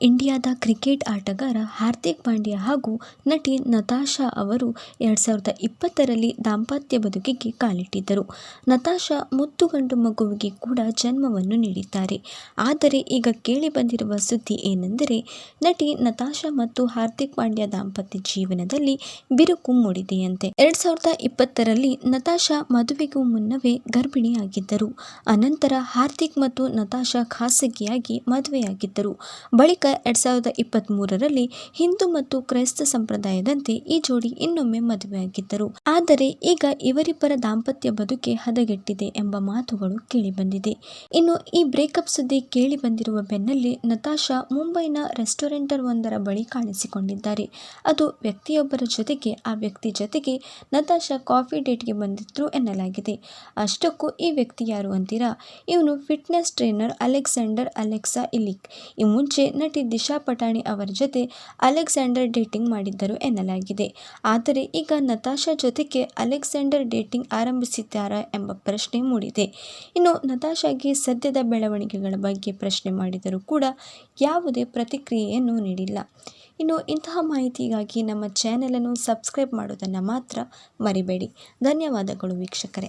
ಇಂಡಿಯಾದ ಕ್ರಿಕೆಟ್ ಆಟಗಾರ ಹಾರ್ದಿಕ್ ಪಾಂಡ್ಯ ಹಾಗೂ ನಟಿ ನತಾಶಾ ಅವರು ಎರಡು ಸಾವಿರದ ಇಪ್ಪತ್ತರಲ್ಲಿ ದಾಂಪತ್ಯ ಬದುಕಿಗೆ ಕಾಲಿಟ್ಟಿದ್ದರು. ನತಾಶಾ ಮುತ್ತು ಗಂಡು ಮಗುವಿಗೆ ಕೂಡ ಜನ್ಮವನ್ನು ನೀಡಿದ್ದಾರೆ. ಆದರೆ ಈಗ ಕೇಳಿಬಂದಿರುವ ಸುದ್ದಿ ಏನೆಂದರೆ, ನಟಿ ನತಾಶಾ ಮತ್ತು ಹಾರ್ದಿಕ್ ಪಾಂಡ್ಯ ದಾಂಪತ್ಯ ಜೀವನದಲ್ಲಿ ಬಿರುಕು ಮೂಡಿದೆಯಂತೆ. ಎರಡು ಸಾವಿರದ ಇಪ್ಪತ್ತರಲ್ಲಿ ನತಾಶಾ ಮದುವೆಗೂ ಮುನ್ನವೇ ಗರ್ಭಿಣಿಯಾಗಿದ್ದರು. ಅನಂತರ ಹಾರ್ದಿಕ್ ಮತ್ತು ನತಾಶಾ ಖಾಸಗಿಯಾಗಿ ಮದುವೆಯಾಗಿದ್ದರು. ಬಳಿಕ ಎರಡು ಸಾವಿರದ ಇಪ್ಪತ್ತ್ಮೂರರಲ್ಲಿ ಹಿಂದೂ ಮತ್ತು ಕ್ರೈಸ್ತ ಸಂಪ್ರದಾಯದಂತೆ ಈ ಜೋಡಿ ಇನ್ನೊಮ್ಮೆ ಮದುವೆಯಾಗಿದ್ದರು. ಆದರೆ ಈಗ ಇವರಿಬ್ಬರ ದಾಂಪತ್ಯ ಬದುಕೆ ಹದಗೆಟ್ಟಿದೆ ಎಂಬ ಮಾತುಗಳು ಕೇಳಿಬಂದಿದೆ. ಇನ್ನು ಈ ಬ್ರೇಕಪ್ ಸುದ್ದಿ ಕೇಳಿ ಬಂದಿರುವ ಬೆನ್ನಲ್ಲೇ ನತಾಶಾ ಮುಂಬೈನ ರೆಸ್ಟೋರೆಂಟ್ವೊಂದರ ಬಳಿ ಕಾಣಿಸಿಕೊಂಡಿದ್ದಾರೆ. ಅದು ವ್ಯಕ್ತಿಯೊಬ್ಬರ ಜೊತೆಗೆ, ಆ ವ್ಯಕ್ತಿ ಜೊತೆಗೆ ನತಾಶಾ ಕಾಫಿ ಡೇಟ್ಗೆ ಬಂದಿದ್ರು ಎನ್ನಲಾಗಿದೆ. ಅಷ್ಟಕ್ಕೂ ಈ ವ್ಯಕ್ತಿ ಯಾರು ಅಂತೀರಾ? ಇವನು fitness trainer Alexander Alexa Ilic. ಈ ಮುಂಚೆ ನಟಿ ದಿಶಾ ಪಟಾಣಿ ಅವರ ಜೊತೆ ಅಲೆಕ್ಸಾಂಡರ್ ಡೇಟಿಂಗ್ ಮಾಡಿದ್ದರು ಎನ್ನಲಾಗಿದೆ. ಆದರೆ ಈಗ ನತಾಶಾ ಜೊತೆಗೆ ಅಲೆಕ್ಸಾಂಡರ್ ಡೇಟಿಂಗ್ ಆರಂಭಿಸಿದ್ದಾರಾ ಎಂಬ ಪ್ರಶ್ನೆ ಮೂಡಿದೆ. ಇನ್ನು ನತಾಶಾಗೆ ಸದ್ಯದ ಬೆಳವಣಿಗೆಗಳ ಬಗ್ಗೆ ಪ್ರಶ್ನೆ ಮಾಡಿದರೂ ಕೂಡ ಯಾವುದೇ ಪ್ರತಿಕ್ರಿಯೆಯನ್ನು ನೀಡಿಲ್ಲ. ಇನ್ನು ಇಂತಹ ಮಾಹಿತಿಗಾಗಿ ನಮ್ಮ ಚಾನೆಲ್ ಅನ್ನು ಸಬ್ಸ್ಕ್ರೈಬ್ ಮಾಡುವುದನ್ನು ಮಾತ್ರ ಮರಿಬೇಡಿ. ಧನ್ಯವಾದಗಳು ವೀಕ್ಷಕರೇ.